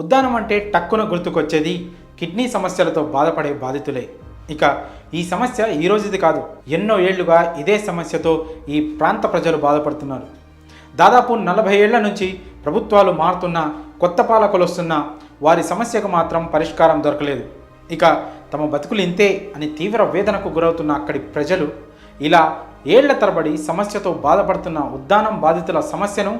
ఉద్దానం అంటే టక్కున గుర్తుకొచ్చేది కిడ్నీ సమస్యలతో బాధపడే బాధితులే. ఇక ఈ సమస్య ఈ రోజుది కాదు ఎన్నో ఏళ్ళుగా ఇదే సమస్యతో ఈ ప్రాంత ప్రజలు బాధపడుతున్నారు. దాదాపు నలభై ఏళ్ళ నుంచి ప్రభుత్వాలు మారుతున్నా కొత్త పాలకులు వస్తున్నా వారి సమస్యకు మాత్రం పరిష్కారం దొరకలేదు. ఇక తమ బతుకులు ఇంతే అని తీవ్ర వేదనకు గురవుతున్న అక్కడి ప్రజలు ఇలా ఏళ్ళ తరబడి సమస్యతో బాధపడుతున్న ఉద్దానం బాధితుల సమస్యను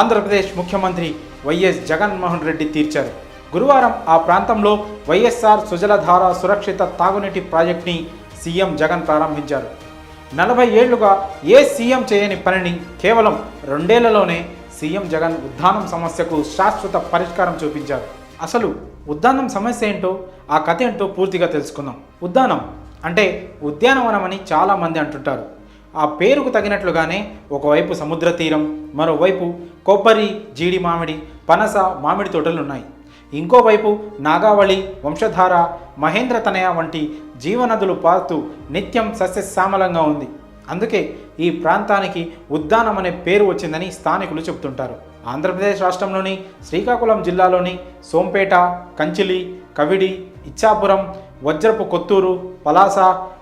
ఆంధ్రప్రదేశ్ ముఖ్యమంత్రి వైఎస్ జగన్మోహన్ రెడ్డి తీర్చారు. గురువారం ఆ ప్రాంతంలో వైఎస్ఆర్ సుజలధార సురక్షిత తాగునీటి ప్రాజెక్ట్ని సీఎం జగన్ ప్రారంభించారు. నలభై ఏళ్ళుగా ఏ సీఎం చేయని పనిని కేవలం రెండేళ్ళలోనే సీఎం జగన్ ఉద్దానం సమస్యకు శాశ్వత పరిష్కారం చూపించారు. అసలు ఉద్దానం సమస్య ఏంటో ఆ కథ ఏంటో పూర్తిగా తెలుసుకుందాం. ఉద్దానం అంటే ఉద్యానవనం అని చాలామంది అంటుంటారు. ఆ పేరుకు తగినట్లుగానే ఒకవైపు సముద్ర తీరం మరోవైపు కొబ్బరి జీడి మామిడి పనస మామిడి తోటలు ఉన్నాయి ఇంకోవైపు నాగావళి వంశధార మహేంద్ర తనయ వంటి జీవనదులు పారుతూ నిత్యం సస్యశ్యామలంగా ఉంది. అందుకే ఈ ప్రాంతానికి ఉద్దానం అనే పేరు వచ్చిందని స్థానికులు చెబుతుంటారు. ఆంధ్రప్రదేశ్ రాష్ట్రంలోని శ్రీకాకుళం జిల్లాలోని సోంపేట కంచిలి కవిడి ఇచ్చాపురం వజ్రపు కొత్తూరు పలాస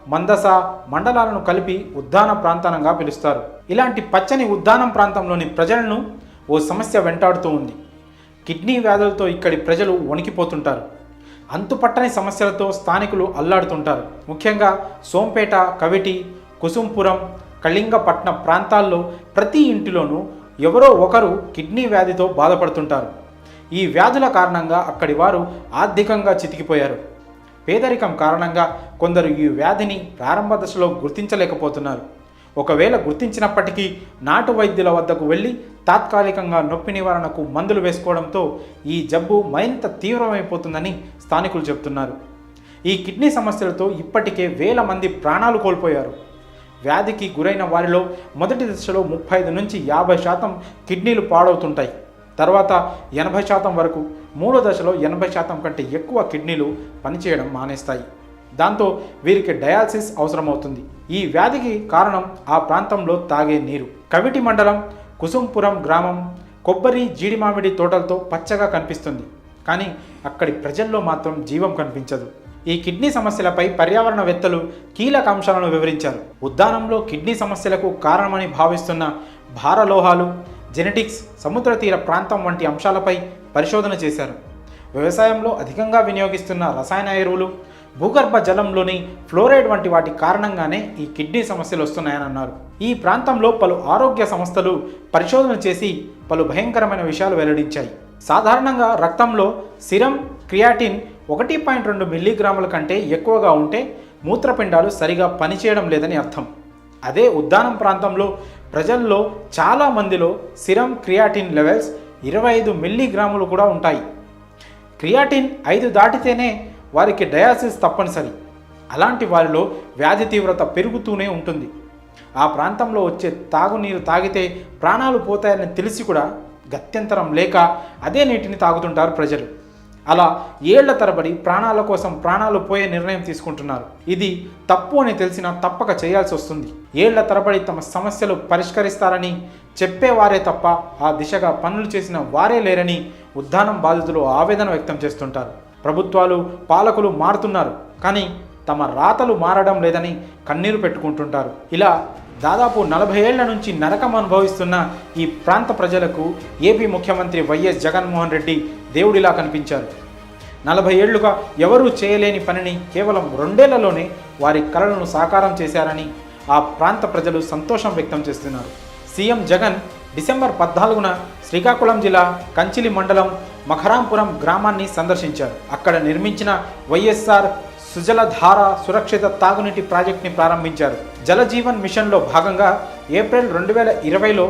మందస మండలాలను కలిపి ఉద్దాన ప్రాంతానంగా పిలుస్తారు. ఇలాంటి పచ్చని ఉద్దానం ప్రాంతంలోని ప్రజలను ఓ సమస్య వెంటాడుతూ ఉంది. కిడ్నీ వ్యాధులతో ఇక్కడి ప్రజలు వణికిపోతుంటారు. అంతుపట్టని సమస్యలతో స్థానికులు అల్లాడుతుంటారు. ముఖ్యంగా సోంపేట కవిటి కుసుంపురం కళింగపట్నం ప్రాంతాల్లో ప్రతి ఇంటిలోనూ ఎవరో ఒకరు కిడ్నీ వ్యాధితో బాధపడుతుంటారు. ఈ వ్యాధుల కారణంగా అక్కడి వారు ఆర్థికంగా చితికిపోయారు. పేదరికం కారణంగా కొందరు ఈ వ్యాధిని ప్రారంభ దశలో గుర్తించలేకపోతున్నారు. ఒకవేళ గుర్తించినప్పటికీ నాటు వైద్యుల వద్దకు వెళ్ళి తాత్కాలికంగా నొప్పి నివారణకు మందులు వేసుకోవడంతో ఈ జబ్బు మరింత తీవ్రమైపోతుందని స్థానికులు చెబుతున్నారు. ఈ కిడ్నీ సమస్యలతో ఇప్పటికే వేల మంది ప్రాణాలు కోల్పోయారు. వ్యాధికి గురైన వారిలో మొదటి దశలో ముప్పై ఐదు నుంచి యాభై శాతం కిడ్నీలు పాడవుతుంటాయి. తర్వాత ఎనభై శాతం వరకు మూడో దశలో ఎనభై శాతం కంటే ఎక్కువ కిడ్నీలు పనిచేయడం మానేస్తాయి. దాంతో వీరికి డయాలసిస్ అవసరమవుతుంది. ఈ వ్యాధికి కారణం ఆ ప్రాంతంలో తాగే నీరు. కవిటి మండలం కుసుంపురం గ్రామం కొబ్బరి జీడి మామిడి తోటలతో పచ్చగా కనిపిస్తుంది. కానీ అక్కడి ప్రజల్లో మాత్రం జీవం కనిపించదు. ఈ కిడ్నీ సమస్యలపై పర్యావరణవేత్తలు కీలక అంశాలను వివరించారు. ఉద్దానంలో కిడ్నీ సమస్యలకు కారణమని భావిస్తున్న భారలోహాలు జెనెటిక్స్ సముద్ర తీర ప్రాంతం వంటి అంశాలపై పరిశోధన చేశారు. వ్యవసాయంలో అధికంగా వినియోగిస్తున్న రసాయన ఎరువులు భూగర్భ జలంలోని ఫ్లోరైడ్ వంటి వాటి కారణంగానే ఈ కిడ్నీ సమస్యలు వస్తున్నాయని అన్నారు. ఈ ప్రాంతంలో పలు ఆరోగ్య సంస్థలు పరిశోధన చేసి పలు భయంకరమైన విషయాలు వెల్లడించాయి. సాధారణంగా రక్తంలో సిరం క్రియాటిన్ ఒకటి పాయింట్ రెండు మిల్లీగ్రాముల కంటే ఎక్కువగా ఉంటే మూత్రపిండాలు సరిగా పనిచేయడం లేదని అర్థం. అదే ఉద్దానం ప్రాంతంలో ప్రజల్లో చాలా మందిలో సిరం క్రియాటిన్ లెవెల్స్ ఇరవై ఐదు మిల్లీగ్రాములు కూడా ఉంటాయి. క్రియాటిన్ ఐదు దాటితేనే వారికి డయాసిస్ తప్పనిసరి. అలాంటి వారిలో వ్యాధి తీవ్రత పెరుగుతూనే ఉంటుంది. ఆ ప్రాంతంలో వచ్చే తాగునీరు తాగితే ప్రాణాలు పోతాయని తెలిసి కూడా గత్యంతరం లేక అదే నీటిని తాగుతుంటారు ప్రజలు. అలా ఏళ్ళ తరబడి ప్రాణాల కోసం ప్రాణాలు పోయే నిర్ణయం తీసుకుంటున్నారు. ఇది తప్పు అని తెలిసినా తప్పక చేయాల్సి వస్తుంది. ఏళ్ళ తరబడి తమ సమస్యలు పరిష్కరిస్తారని చెప్పేవారే తప్ప ఆ దిశగా పనులు చేసిన వారే లేరని ఉద్దానం బాధితులు ఆవేదన వ్యక్తం చేస్తుంటారు. ప్రభుత్వాలు పాలకులు మారుతున్నారు. కానీ తమ రాతలు మారడం లేదని కన్నీరు పెట్టుకుంటుంటారు. ఇలా దాదాపు నలభై ఏళ్ళ నుంచి నరకం అనుభవిస్తున్న ఈ ప్రాంత ప్రజలకు ఏపీ ముఖ్యమంత్రి వైఎస్ జగన్మోహన్ రెడ్డి దేవుడిలా కనిపించారు. నలభై ఏళ్ళుగా ఎవరూ చేయలేని పనిని కేవలం రెండేళ్ళలోనే వారి కలలను సాకారం చేశారని ఆ ప్రాంత ప్రజలు సంతోషం వ్యక్తం చేస్తున్నారు. సీఎం జగన్ డిసెంబర్ పద్నాలుగున శ్రీకాకుళం జిల్లా కంచిలి మండలం మఖరాంపురం గ్రామాన్ని సందర్శించారు. అక్కడ నిర్మించిన వైఎస్ఆర్ సుజలధార సురక్షిత తాగునీటి ప్రాజెక్ట్ని ప్రారంభించారు. జలజీవన్ మిషన్లో భాగంగా ఏప్రిల్ రెండు వేల ఇరవైలో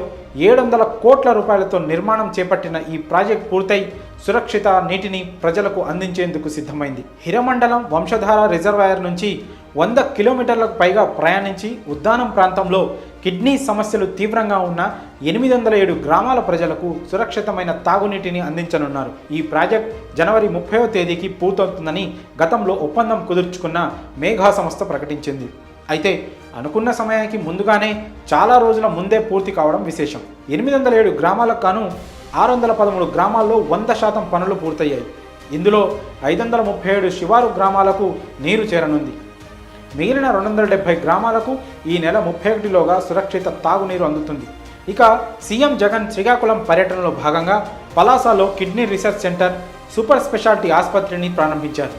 ఏడు వందల కోట్ల రూపాయలతో నిర్మాణం చేపట్టిన ఈ ప్రాజెక్ట్ పూర్తయి సురక్షిత నీటిని ప్రజలకు అందించేందుకు సిద్ధమైంది. హిరమండలం వంశధార రిజర్వాయర్ నుంచి వంద కిలోమీటర్లకు పైగా ప్రయాణించి ఉద్దానం ప్రాంతంలో కిడ్నీ సమస్యలు తీవ్రంగా ఉన్న ఎనిమిది వందల ఏడు గ్రామాల ప్రజలకు సురక్షితమైన తాగునీటిని అందించనున్నారు. ఈ ప్రాజెక్ట్ జనవరి ముప్పైవ తేదీకి పూర్తవుతుందని గతంలో ఒప్పందం కుదుర్చుకున్న మేఘా సంస్థ ప్రకటించింది. అయితే అనుకున్న సమయానికి ముందుగానే చాలా రోజుల ముందే పూర్తి కావడం విశేషం. ఎనిమిది వందల ఏడు గ్రామాలకు గాను ఆరు వందల పదమూడు గ్రామాల్లో వంద శాతం పనులు పూర్తయ్యాయి. ఇందులో ఐదు వందల ముప్పై ఏడు శివారు గ్రామాలకు నీరు చేరనుంది. మిగిలిన రెండు వందల డెబ్బై గ్రామాలకు ఈ నెల ముప్పై ఒకటిలోగా సురక్షిత తాగునీరు అందుతుంది. ఇక సీఎం జగన్ శ్రీకాకుళం పర్యటనలో భాగంగా పలాసలో kidney research centre super speciality ఆసుపత్రిని ప్రారంభించారు.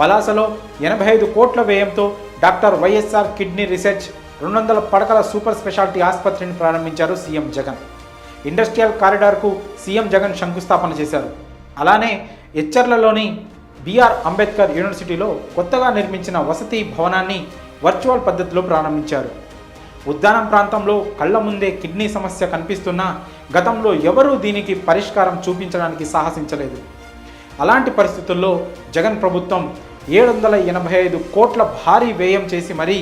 పలాసలో ఎనభై ఐదు కోట్ల వ్యయంతో డాక్టర్ వైఎస్ఆర్ కిడ్నీ రీసెర్చ్ రెండు వందల పడకల సూపర్ స్పెషాలిటీ ఆసుపత్రిని ప్రారంభించారు సీఎం జగన్. ఇండస్ట్రియల్ కారిడార్కు సీఎం జగన్ శంకుస్థాపన చేశారు. అలానే ఎచ్చర్లలోని బిఆర్ అంబేద్కర్ యూనివర్సిటీలో కొత్తగా నిర్మించిన వసతి భవనాన్ని వర్చువల్ పద్ధతిలో ప్రారంభించారు. ఉద్యానం ప్రాంతంలో కళ్ళ ముందే కిడ్నీ సమస్య కనిపిస్తున్నా గతంలో ఎవరూ దీనికి పరిష్కారం చూపించడానికి సాహసించలేదు. అలాంటి పరిస్థితుల్లో జగన్ ప్రభుత్వం ఏడు వందల ఎనభై ఐదు కోట్ల భారీ వ్యయం చేసి మరీ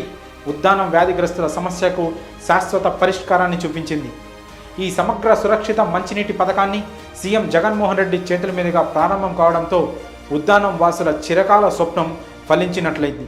ఉద్దానం వ్యాధిగ్రస్తుల సమస్యకు శాశ్వత పరిష్కారాన్ని చూపించింది. ఈ సమగ్ర సురక్షిత మంచినీటి పథకాన్ని సీఎం జగన్మోహన్ రెడ్డి చేతుల మీదుగా ప్రారంభం కావడంతో ఉద్దానం వాసుల చిరకాల స్వప్నం ఫలించినట్లయింది.